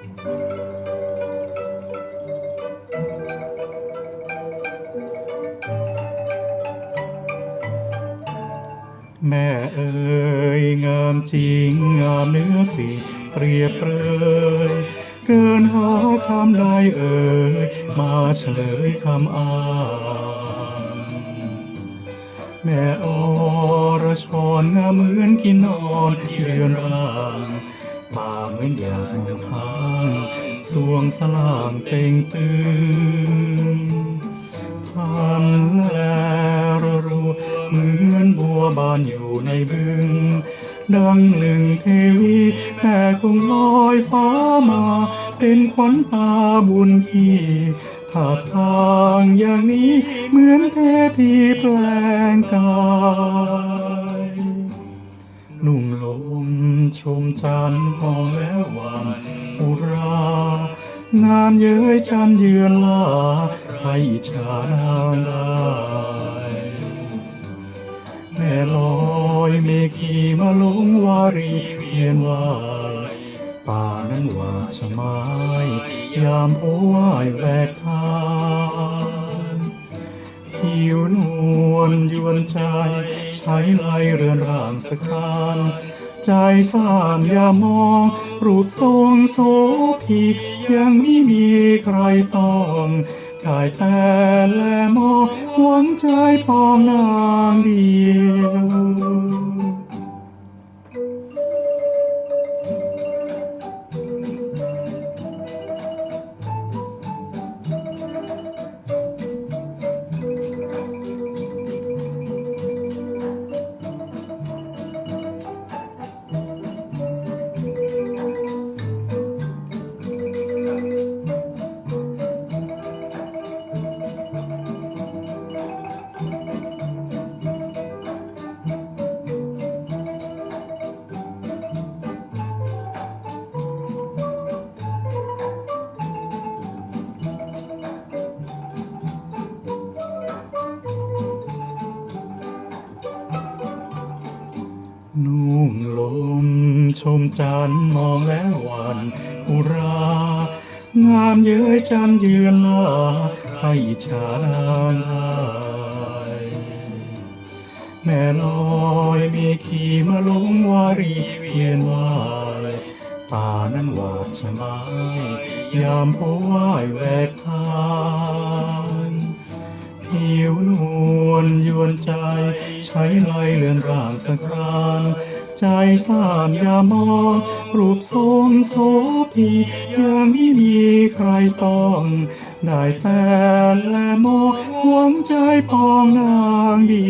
แม่เอ๋ยงามจริงงามเนื้อสีเปรียบเปรยเกินหาคำใดเอ่ยมาเฉลยคำอ้างแม่อรชรงามเหมือนกินนอนเยือนร่าง ป่าเหมือนอยางทางสวงสลางเต่งตึงพันแลรัวเหมือนบัวบานอยู่ในบึง ดังหนึ่งเทวีแต่คงลอยฟ้ามา เป็นขวัญตาบุญพี่ถ้าทางอย่างนี้เหมือนเทพีแปลงกาย งามเย้ยจันเยือนลาใครอิจฉานางได้แม่ลอยเมขีมาลงวารีเวียนวายป่านั้นว่าชะม้ยยามโอ้วายแวกทางผิวนวลยวนใจใช้ไล่เรือนร่างสะคาน ใจสามอย่ามอง รูปทรงโสพียังไม่มีใครต้องกายแต่แลมองหวังใจปองนางเดียว นุ่งลมชมจันมองแล้วหวันอุรา งามเย้ยจันเยือนลาใครอิจฉานางแม่ลอยมีขี่มาลงวารีเวียนวายป่านั้นหวาดชะม้ยามโพวายแวกทางผิวนวลยวนใจ ใช้ไล่เลือนร่างสังครานใจสามยามองรูปทรงโสพียังไม่มีใครต้อง ได้แต่แลมอหวังใจปองนางดี